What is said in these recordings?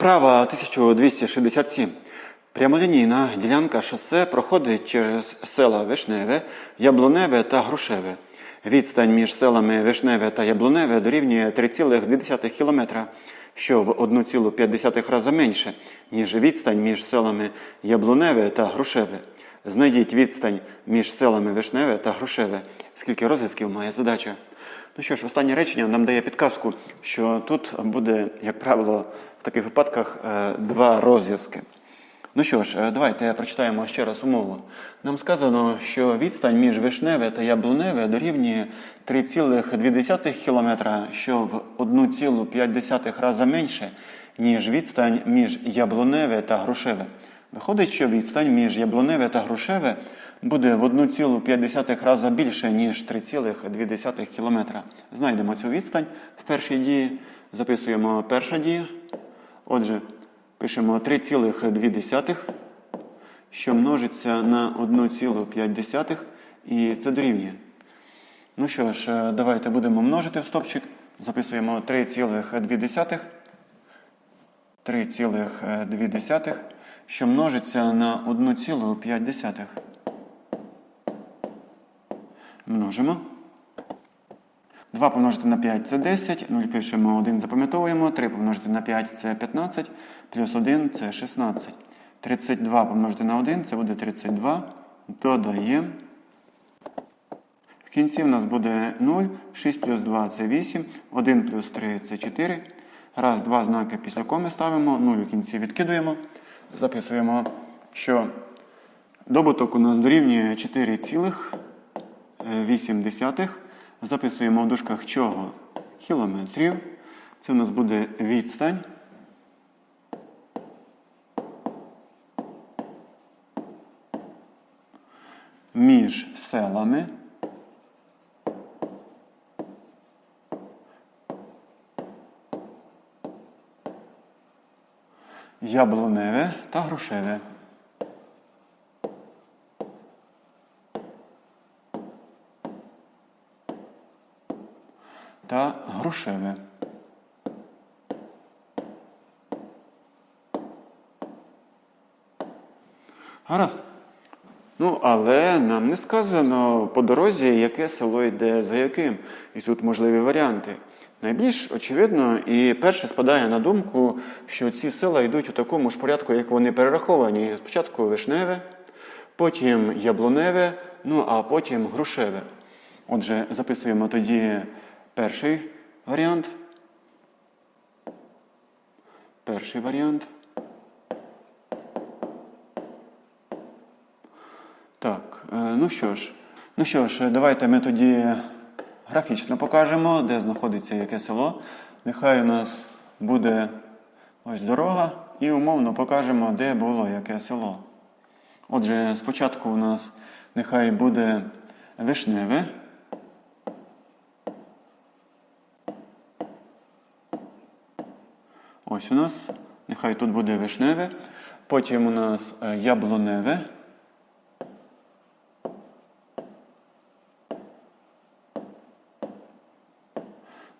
Вправа 1267. Прямолінійна ділянка шосе проходить через села Вишневе, Яблуневе та Грушеве. Відстань між селами Вишневе та Яблуневе дорівнює 3,2 км, що в 1,5 рази менше, ніж відстань між селами Яблуневе та Грушеве. Знайдіть відстань між селами Вишневе та Грушеве. Скільки розв'язків має задача? Ну що ж, останнє речення нам дає підказку, що тут буде, як правило, в таких випадках е, два розв'язки. Ну що ж, е, давайте прочитаємо ще раз умову. Нам сказано, що відстань між Вишневе та Яблуневе дорівнює 3,2 км, що в 1,5 рази менше, ніж відстань між Яблуневе та Грушеве. Виходить, що відстань між Яблуневе та Грушеве буде в 1,5 рази більше, ніж 3,2 км. Знайдемо цю відстань в першій дії, записуємо перша дія. Отже, пишемо 3,2, що множиться на 1,5, і це дорівнює. Ну що ж, е, давайте будемо множити в стопчик. Записуємо 3,2. 3,2, що множиться на 1,5. Множимо. 2 помножити на 5 це 10, 0 пишемо, 1 запам'ятовуємо, 3 помножити на 5 це 15, плюс 1 це 16. 32 помножити на 1 це буде 32. Додаємо. В кінці в нас буде 0, 6 плюс 2 це 8, 1 плюс 3 це 4. Раз, два знаки після коми ставимо, 0 у кінці відкидуємо. Записуємо, що добуток у нас дорівнює 4,8. Записуємо в дужках чого? Кілометрів. Це у нас буде відстань. Між селами. Яблуневе та грушеве. Та. Гаразд. Ну, але нам не сказано по дорозі, яке село йде за яким. І тут можливі варіанти. Найбільш очевидно, і перше спадає на думку, що ці села йдуть у такому ж порядку, як вони перераховані. Спочатку вишневе, потім яблуневе, ну а потім грушеве. Отже, записуємо тоді перший варіант. Перший варіант. Так, е, ну що ж, ну що ж, давайте ми тоді графічно покажемо, де знаходиться яке село. Нехай у нас буде ось дорога, і умовно покажемо, де було яке село. Отже, спочатку у нас нехай буде вишневе. Ось у нас, нехай тут буде вишневе, потім у нас е, яблуневе.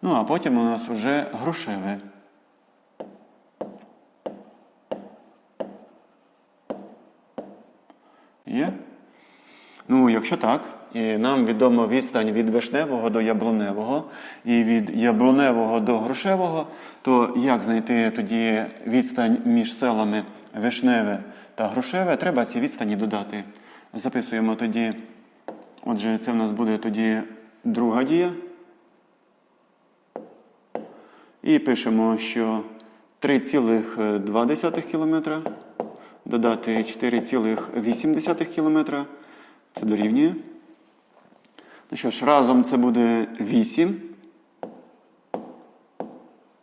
Ну, а потім у нас вже грушеве. Є? Ну, якщо так, і нам відомо відстань від вишневого до яблуневого і від яблуневого до грушевого, то як знайти тоді відстань між селами вишневе та грушеве, треба ці відстані додати. Записуємо тоді, отже, це в нас буде тоді друга дія. І пишемо, що 3,2 км додати 4,8 км. Це дорівнює. Ну що ж, разом це буде 8.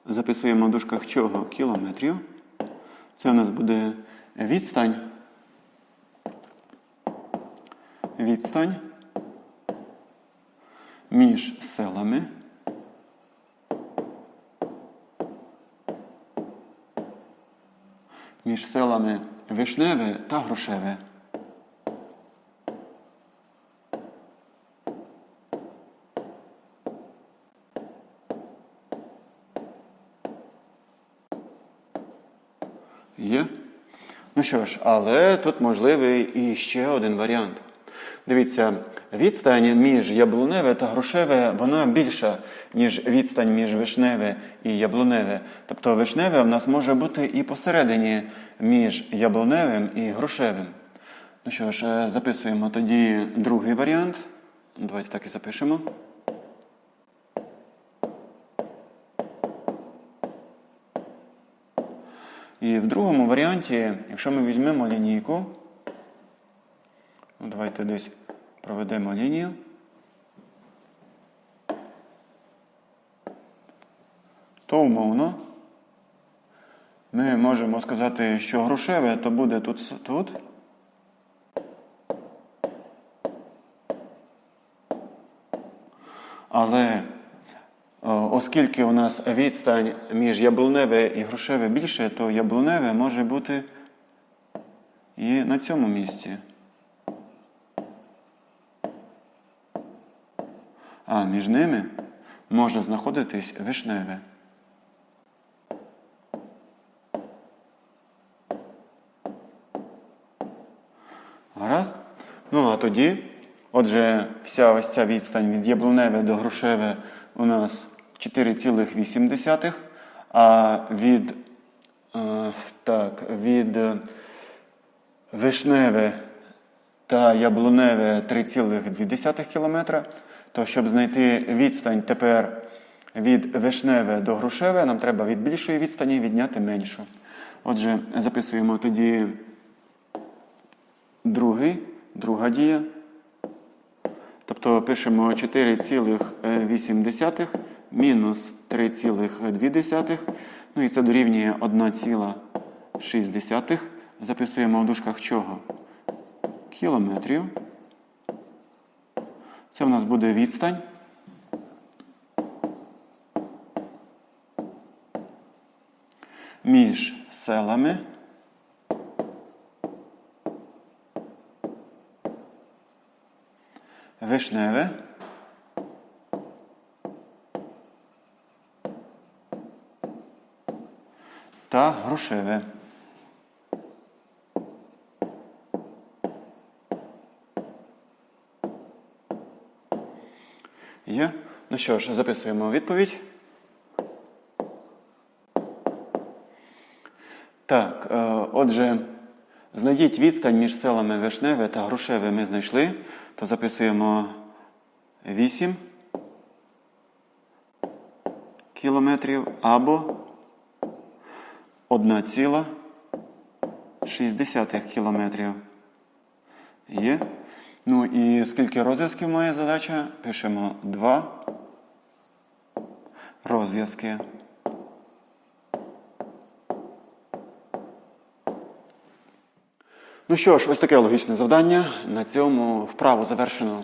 Записуємо в дужках чого кілометрів. Це у нас буде відстань. Відстань між селами. між селами Вишневе та Грушеве. Є? Ну що ж, але тут можливий і ще один варіант. Дивіться, відстань між яблуневе та грушеве вона більша, ніж відстань між вишневе і яблуневе. Тобто вишневе в нас може бути і посередині між яблуневим і грушевим. Ну що ж, е, записуємо тоді другий варіант. Давайте так і запишемо. І в другому варіанті, якщо ми візьмемо лінійку, ну, давайте десь проведемо лінію. То умовно ми можемо сказати, що грушеве то буде тут, тут. Але оскільки у нас відстань між яблуневе і грушеве більше, то яблуневе може бути і на цьому місці. А між ними може знаходитись вишневе. Гаразд? Ну а тоді, отже, вся ось ця відстань від яблуневе до грушеве у нас 4,8, а від, е, так, від е, вишневе та яблуневе 3,2 км. То щоб знайти відстань тепер від вишневе до грушеве, нам треба від більшої відстані відняти меншу. Отже, записуємо тоді другий, друга дія. Тобто пишемо 4,8 мінус 3,2. Ну і це дорівнює 1,6. Записуємо в дужках чого? Кілометрів. Це в нас буде відстань. Між селами. Вишневе. Та грушеве. Є? Ну що ж, записуємо відповідь. Так, е, отже, знайдіть відстань між селами Вишневе та Грушеве ми знайшли, то записуємо 8 кілометрів або 1,6 кілометрів. Є. Ну і скільки розв'язків має задача? Пишемо 2 розв'язки. Ну що ж, ось таке логічне завдання. На цьому вправу завершено.